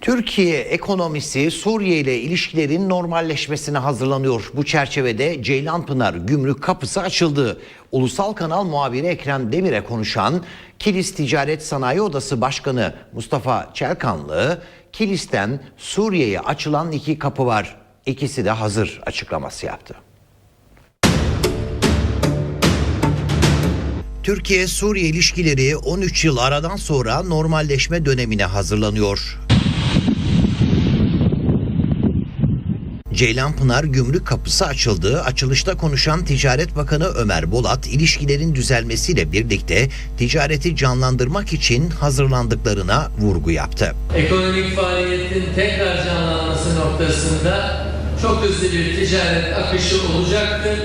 Türkiye ekonomisi Suriye ile ilişkilerin normalleşmesine hazırlanıyor. Bu çerçevede Ceylanpınar Gümrük Kapısı açıldı. Ulusal Kanal muhabiri Ekrem Demir'e konuşan Kilis Ticaret Sanayi Odası Başkanı Mustafa Çelkanlı, Kilis'ten Suriye'ye açılan iki kapı var. İkisi de hazır açıklaması yaptı. Türkiye-Suriye ilişkileri 13 yıl aradan sonra normalleşme dönemine hazırlanıyor. Ceylanpınar Gümrük Kapısı açıldı. Açılışta konuşan Ticaret Bakanı Ömer Bolat, ilişkilerin düzelmesiyle birlikte ticareti canlandırmak için hazırlandıklarına vurgu yaptı. ekonomik faaliyetin tekrar canlanması noktasında çok hızlı bir ticaret akışı olacaktır.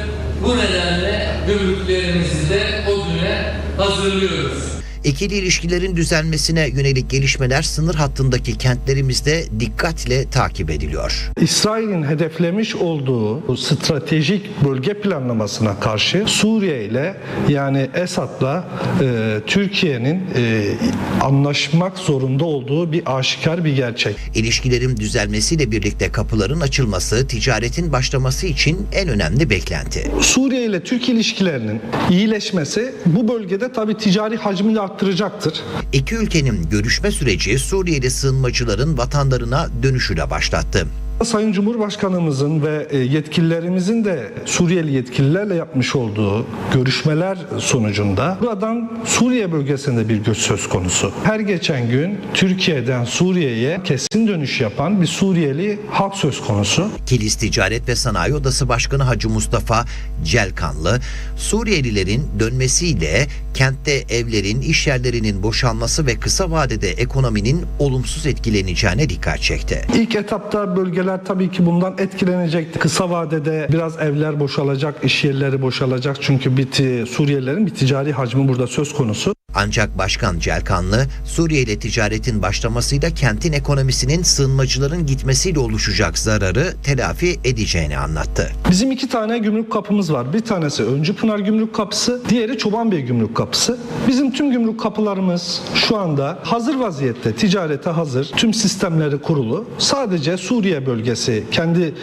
Bu nedenle gümrüklerimizi de o güne hazırlıyoruz. İkili ilişkilerin düzelmesine yönelik gelişmeler sınır hattındaki kentlerimizde dikkatle takip ediliyor. İsrail'in hedeflemiş olduğu stratejik bölge planlamasına karşı Suriye ile yani Esad'la e, Türkiye'nin e, anlaşmak zorunda olduğu bir aşikar bir gerçek. İlişkilerin düzelmesiyle birlikte kapıların açılması, ticaretin başlaması için en önemli beklenti. Suriye ile Türk ilişkilerinin iyileşmesi bu bölgede tabii ticari hacmi de arttıracaktır. İki ülkenin görüşme süreci Suriyeli sığınmacıların vatanlarına dönüşüyle başlattı. Sayın Cumhurbaşkanımızın ve e, yetkililerimizin de Suriyeli yetkililerle yapmış olduğu görüşmeler sonucunda buradan Suriye bölgesinde bir göç söz konusu. Her geçen gün Türkiye'den Suriye'ye kesin dönüş yapan bir Suriyeli halk söz konusu. Kilis Ticaret ve Sanayi Odası Başkanı Hacı Mustafa Celkanlı, Suriyelilerin dönmesiyle kentte evlerin, iş yerlerinin boşalması ve kısa vadede ekonominin olumsuz etkileneceğine dikkat çekti. İlk etapta bölgeler tabii ki bundan etkilenecek. Kısa vadede biraz evler boşalacak, iş yerleri boşalacak. Çünkü bir ti- Suriyelilerin bir ticari hacmi burada söz konusu. Ancak Başkan Celkanlı, Suriye ile ticaretin başlamasıyla kentin ekonomisinin sığınmacıların gitmesiyle oluşacak zararı telafi edeceğini anlattı. Bizim iki tane gümrük kapımız var. Bir tanesi Öncü Pınar Gümrük Kapısı, diğeri Çobanbey Gümrük Kapısı. Bizim tüm gümrük kapılarımız şu anda hazır vaziyette, ticarete hazır. Tüm sistemleri kurulu. Sadece Suriye bölgesi kendi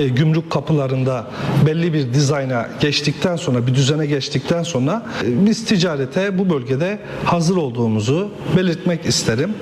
e, gümrük kapılarında belli bir dizayna geçtikten sonra, bir düzene geçtikten sonra e, biz ticarete bu bölgede hazır olduğumuzu belirtmek isterim.